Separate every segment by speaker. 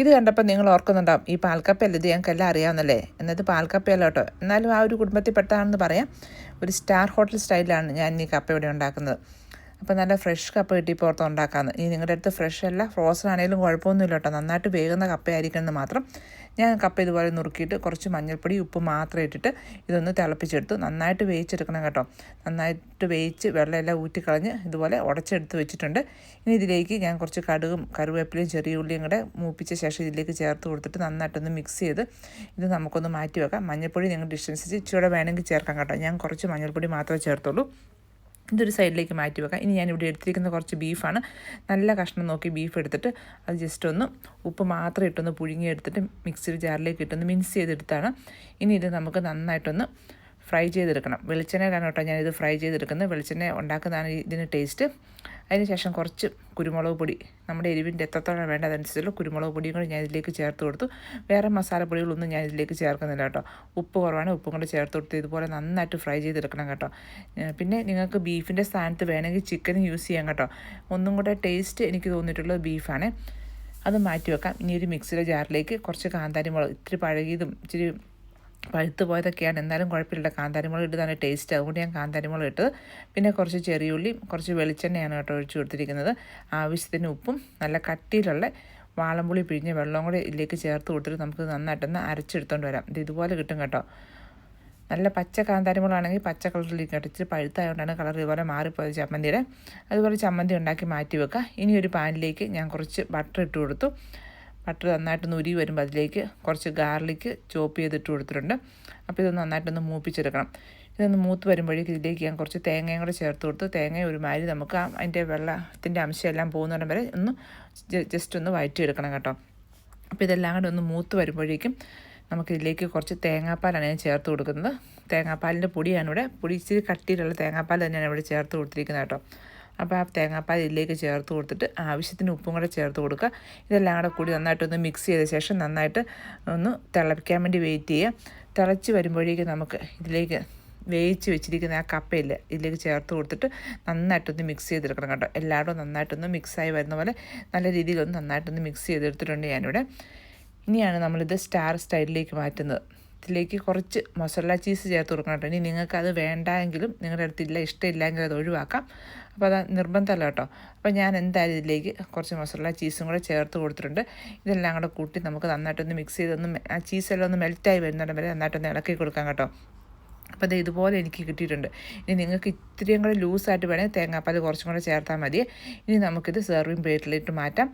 Speaker 1: ഇത് കണ്ടപ്പോൾ നിങ്ങൾ ഓർക്കുന്നുണ്ടാവും ഈ പാൽക്കപ്പയല്ല ഇത് ഞങ്ങൾക്കെല്ലാം അറിയാവുന്നല്ലേ? എന്നത് പാൽക്കപ്പയല്ല കേട്ടോ. എന്നാലും ആ ഒരു കുടുംബത്തിൽ പെട്ടതാണെന്ന് പറയാം. ഒരു സ്റ്റാർ ഹോട്ടൽ സ്റ്റൈലിലാണ് ഞാൻ ഈ കപ്പ ഇവിടെ ഉണ്ടാക്കുന്നത്. അപ്പോൾ നല്ല ഫ്രഷ് കപ്പ കിട്ടി പുറത്ത് ഉണ്ടാക്കാമെന്ന്. ഇനി നിങ്ങളുടെ അടുത്ത് ഫ്രഷ് അല്ല ഫ്രോസൺ ആണെങ്കിലും കുഴപ്പമൊന്നുമില്ല കേട്ടോ. നന്നായിട്ട് വേകുന്ന കപ്പയായിരിക്കണം എന്ന് മാത്രം. ഞാൻ കപ്പ ഇതുപോലെ നുറുക്കിയിട്ട് കുറച്ച് മഞ്ഞൾപ്പൊടി ഉപ്പ് മാത്രം ഇട്ടിട്ട് ഇതൊന്ന് തിളപ്പിച്ചെടുത്തു. നന്നായിട്ട് വേവിച്ചെടുക്കണം കേട്ടോ. നന്നായിട്ട് വേവിച്ച് വെള്ളമെല്ലാം ഊറ്റിക്കളഞ്ഞ് ഇതുപോലെ ഉടച്ചെടുത്ത് വെച്ചിട്ടുണ്ട്. ഇനി ഇതിലേക്ക് ഞാൻ കുറച്ച് കടുകും കറിവേപ്പിലയും ചെറിയ ഉള്ളിയും കൂടെ മൂപ്പിച്ച ശേഷം ഇതിലേക്ക് ചേർത്ത് കൊടുത്തിട്ട് നന്നായിട്ടൊന്ന് മിക്സ് ചെയ്ത് ഇത് നമുക്കൊന്ന് മാറ്റി വെക്കാം. മഞ്ഞൾപ്പൊടി നിങ്ങൾ ഡിസ്റ്റൻസ് ഇച്ചിരി വേണമെങ്കിൽ ചേർക്കാം കേട്ടോ. ഞാൻ കുറച്ച് മഞ്ഞൾപ്പൊടി മാത്രമേ ചേർത്തുള്ളൂ. ഇതൊരു സൈഡിലേക്ക് മാറ്റി വെക്കാം. ഇനി ഞാനിവിടെ എടുത്തിരിക്കുന്ന കുറച്ച് ബീഫാണ്. നല്ല കഷ്ണം നോക്കി ബീഫ് എടുത്തിട്ട് അത് ജസ്റ്റ് ഒന്ന് ഉപ്പ് മാത്രം ഇട്ടൊന്ന് പുഴുങ്ങി എടുത്തിട്ട് മിക്സി ജാറിലേക്ക് ഇട്ടൊന്ന് മിക്സ് ചെയ്തെടുത്താണ്. ഇനി ഇത് നമുക്ക് നന്നായിട്ടൊന്ന് ഫ്രൈ ചെയ്തെടുക്കണം. വെളിച്ചെണ്ണയിലാണ് കേട്ടോ ഞാനിത് ഫ്രൈ ചെയ്തെടുക്കുന്നത്. വെളിച്ചെണ്ണ ഉണ്ടാക്കുന്നതാണ് ഇതിന് ടേസ്റ്റ്. അതിന് ശേഷം കുറച്ച് കുരുമുളക് പൊടി. നമ്മുടെ എരിവിന്റെ എത്രത്തോളം വേണ്ട അതനുസരിച്ചുള്ള കുരുമുളക് പൊടിയും കൂടി ഞാൻ ഇതിലേക്ക് ചേർത്ത് കൊടുത്തു. വേറെ മസാലപ്പൊടികളൊന്നും ഞാൻ ഇതിലേക്ക് ചേർക്കുന്നില്ല കേട്ടോ. ഉപ്പ് കുറവാണ്. ഉപ്പും കൂടെ ചേർത്ത് കൊടുത്ത് ഇതുപോലെ നന്നായിട്ട് ഫ്രൈ ചെയ്തെടുക്കണം കേട്ടോ. പിന്നെ നിങ്ങൾക്ക് ബീഫിന്റെ സ്ഥാനത്ത് വേണമെങ്കിൽ ചിക്കൻ യൂസ് ചെയ്യാം കേട്ടോ. ഒന്നും കൂടെ ടേസ്റ്റ് എനിക്ക് തോന്നിയിട്ടുള്ളത് ബീഫാണ്. അത് മാറ്റി വെക്കാം. ഇനി ഒരു മിക്സിയുടെ ജാറിലേക്ക് കുറച്ച് കാന്താരി മുളക് ഇത്തിരി പഴകിയതും ഇച്ചിരി പഴുത്ത് പോയതൊക്കെയാണ്. എന്നാലും കുഴപ്പമില്ല. കാന്താരിമുളക് ഇട്ട് നല്ല ടേസ്റ്റ് അതുകൊണ്ട് ഞാൻ കാന്താരിമുളക് ഇട്ടത് പിന്നെ കുറച്ച് ചെറിയുള്ളിയും കുറച്ച് വെളിച്ചെണ്ണയാണ് കേട്ടോ ഒഴിച്ചു കൊടുത്തിരിക്കുന്നത്. ആവശ്യത്തിന് ഉപ്പും നല്ല കട്ടിയിലുള്ള വാളംപുളി പിഴിഞ്ഞ് വെള്ളം കൂടി ഇതിലേക്ക് ചേർത്ത് കൊടുത്തിട്ട് നമുക്ക് നന്നായിട്ടൊന്ന് അരച്ചെടുത്തോണ്ട് വരാം. ഇത് ഇതുപോലെ കിട്ടും കേട്ടോ. നല്ല പച്ച കാന്താരിമുളാണെങ്കിൽ പച്ച കളറിലേക്ക് കേട്ടോ ഇച്ചിരി പഴുത്തായതുകൊണ്ടാണ് കളർ ഇതുപോലെ മാറിപ്പോയത് ചമ്മന്തിയുടെ. അതുപോലെ ചമ്മന്തി ഉണ്ടാക്കി മാറ്റി വെക്കുക. ഇനി ഒരു പാനിലേക്ക് ഞാൻ കുറച്ച് ബട്ടർ ഇട്ട് കൊടുത്തു. ബട്ടർ നന്നായിട്ടൊന്ന് ഉരി വരുമ്പോൾ അതിലേക്ക് കുറച്ച് ഗാർലിക്ക് ചോപ്പ് ചെയ്തിട്ട് കൊടുത്തിട്ടുണ്ട്. അപ്പോൾ ഇതൊന്ന് നന്നായിട്ടൊന്ന് മൂപ്പിച്ചെടുക്കണം. ഇതൊന്ന് മൂത്ത് വരുമ്പോഴേക്കും ഇതിലേക്ക് ഞാൻ കുറച്ച് തേങ്ങയും കൂടെ ചേർത്ത് കൊടുത്ത് തേങ്ങ ഒരുമാതിരി നമുക്ക് അതിന്റെ വെള്ളത്തിന്റെ അംശമെല്ലാം പോകുന്നിടം വരെ ഒന്ന് ജസ്റ്റ് ഒന്ന് വഴറ്റിയെടുക്കണം കേട്ടോ. അപ്പോൾ ഇതെല്ലാം കൂടെ ഒന്ന് മൂത്ത് വരുമ്പോഴേക്കും നമുക്കിതിലേക്ക് കുറച്ച് തേങ്ങാപ്പാലാണ് ഞാൻ ചേർത്ത് കൊടുക്കുന്നത്. തേങ്ങാപ്പാലിന്റെ പൊടിയാണ് ഇവിടെ. പൊടി ഇച്ചിരി കട്ടിയിലുള്ള തേങ്ങാപ്പാൽ തന്നെയാണ് ഇവിടെ ചേർത്ത് കൊടുത്തിരിക്കുന്നത് കേട്ടോ. അപ്പോൾ ആ തേങ്ങാപ്പാൽ ഇതിലേക്ക് ചേർത്ത് കൊടുത്തിട്ട് ആവശ്യത്തിന് ഉപ്പും കൂടെ ചേർത്ത് കൊടുക്കുക. ഇതെല്ലാം കൂടെ കൂടി നന്നായിട്ടൊന്ന് മിക്സ് ചെയ്ത ശേഷം നന്നായിട്ട് ഒന്ന് തിളപ്പിക്കാൻ വേണ്ടി വെയിറ്റ് ചെയ്യുക. തിളച്ച് വരുമ്പോഴേക്കും നമുക്ക് ഇതിലേക്ക് വേവിച്ച് വെച്ചിരിക്കുന്ന ആ കപ്പയില്ല ഇതിലേക്ക് ചേർത്ത് കൊടുത്തിട്ട് നന്നായിട്ടൊന്ന് മിക്സ് ചെയ്തെടുക്കണം കേട്ടോ. എല്ലായിടും നന്നായിട്ടൊന്ന് മിക്സായി വരുന്ന പോലെ നല്ല രീതിയിലൊന്ന് നന്നായിട്ടൊന്ന് മിക്സ് ചെയ്തെടുത്തിട്ടുണ്ട് ഞാനിവിടെ. ഇനിയാണ് നമ്മളിത് സ്റ്റാർ സ്റ്റൈലിലേക്ക് മാറ്റുന്നത്. ഇതിലേക്ക് കുറച്ച് മസാല ചീസ് ചേർത്ത് കൊടുക്കണം കേട്ടോ ഇനി നിങ്ങൾക്ക് അത് വേണ്ട എങ്കിലും നിങ്ങളുടെ അടുത്തില്ല ഇഷ്ടമില്ലെങ്കിൽ അത് ഒഴിവാക്കാം. അപ്പോൾ അത് നിർബന്ധമല്ല കേട്ടോ. അപ്പോൾ ഞാൻ എന്തായാലും ഇതിലേക്ക് കുറച്ച് മസാല ചീസും കൂടെ ചേർത്ത് കൊടുത്തിട്ടുണ്ട്. ഇതെല്ലാം കൂടെ കൂട്ടി നമുക്ക് നന്നായിട്ടൊന്ന് മിക്സ് ചെയ്തൊന്ന് ആ ചീസെല്ലാം ഒന്ന് മെൽറ്റായി വരുന്നിടം വരെ നന്നായിട്ടൊന്ന് ഇളക്കി കൊടുക്കാം കേട്ടോ. അപ്പോൾ അത് ഇതുപോലെ എനിക്ക് കിട്ടിയിട്ടുണ്ട്. ഇനി നിങ്ങൾക്ക് ഇത്രയും കൂടെ ലൂസായിട്ട് വേണമെങ്കിൽ തേങ്ങാപ്പാൽ കുറച്ചും കൂടെ ചേർത്താൽ മതി. ഇനി നമുക്കിത് സെർവിങ് പ്ലേറ്റിലിട്ട് മാറ്റാം.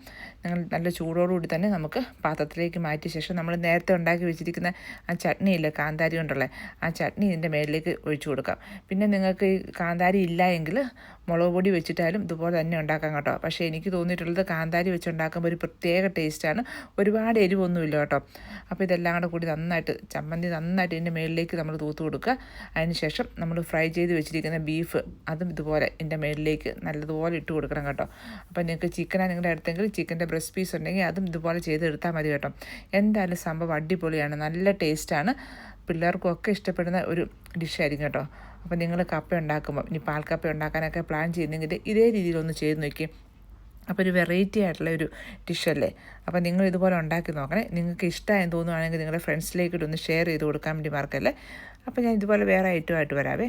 Speaker 1: നിങ്ങൾ നല്ല ചൂടോടുകൂടി തന്നെ നമുക്ക് പാത്രത്തിലേക്ക് മാറ്റിയ ശേഷം നമ്മൾ നേരത്തെ ഉണ്ടാക്കി വെച്ചിരിക്കുന്ന ആ ചട്നി ഇല്ലേ കാന്താരി കൊണ്ടുള്ള ആ ചട്നി ഇതിന്റെ മേളിലേക്ക് ഒഴിച്ചു കൊടുക്കാം. പിന്നെ നിങ്ങൾക്ക് ഈ കാന്താരി ഇല്ല എങ്കിൽ മുളക് പൊടി വെച്ചിട്ടാലും ഇതുപോലെ തന്നെ ഉണ്ടാക്കാം കേട്ടോ. പക്ഷേ എനിക്ക് തോന്നിയിട്ടുള്ളത് കാന്താരി വെച്ചുണ്ടാക്കുമ്പോൾ ഒരു പ്രത്യേക ടേസ്റ്റാണ് ഒരുപാട് എരിവൊന്നുമില്ല കേട്ടോ. അപ്പോൾ ഇതെല്ലാം കൂടെ കൂടി നന്നായിട്ട് ചമ്മന്തി നന്നായിട്ട് ഇതിന്റെ മേളിലേക്ക് നമ്മൾ തൂത്ത് കൊടുക്കുക. അതിനുശേഷം നമ്മൾ ഫ്രൈ ചെയ്ത് വെച്ചിരിക്കുന്ന ബീഫ് അതും ഇതുപോലെ എന്റെ മേളിലേക്ക് നല്ലതുപോലെ ഇട്ട് കൊടുക്കണം കേട്ടോ. അപ്പോൾ നിങ്ങൾക്ക് ചിക്കനാണ് നിങ്ങളുടെ അടുത്തെങ്കിൽ ചിക്കന്റെ ബ്രസ്റ്റ് പീസ് ഉണ്ടെങ്കിൽ അതും ഇതുപോലെ ചെയ്തെടുത്താൽ മതി കേട്ടോ. എന്തായാലും സംഭവം അടിപൊളിയാണ്. നല്ല ടേസ്റ്റാണ് പിള്ളേർക്കൊക്കെ ഇഷ്ടപ്പെടുന്ന ഒരു ഡിഷായിരിക്കും കേട്ടോ. അപ്പോൾ നിങ്ങൾ കപ്പ ഉണ്ടാക്കുമ്പോൾ ഇനി പാൽക്കപ്പ ഉണ്ടാക്കാനൊക്കെ പ്ലാൻ ചെയ്യുന്നെങ്കിൽ ഇതേ രീതിയിലൊന്ന് ചെയ്ത് നോക്കി. അപ്പോൾ ഒരു വെറൈറ്റി ആയിട്ടുള്ള ഒരു ഡിഷല്ലേ അപ്പോൾ നിങ്ങൾ ഇതുപോലെ ഉണ്ടാക്കി നോക്കണേ. നിങ്ങൾക്ക് ഇഷ്ടമായി തോന്നുവാണെങ്കിൽ നിങ്ങളുടെ ഫ്രണ്ട്സിലേക്ക് ഇട്ടൊന്ന് ഷെയർ ചെയ്ത് കൊടുക്കാൻ വേണ്ടി മാർക്കല്ലേ അപ്പോൾ ഞാൻ ഇതുപോലെ വേറെ ഐറ്റമായിട്ട് വരാവേ.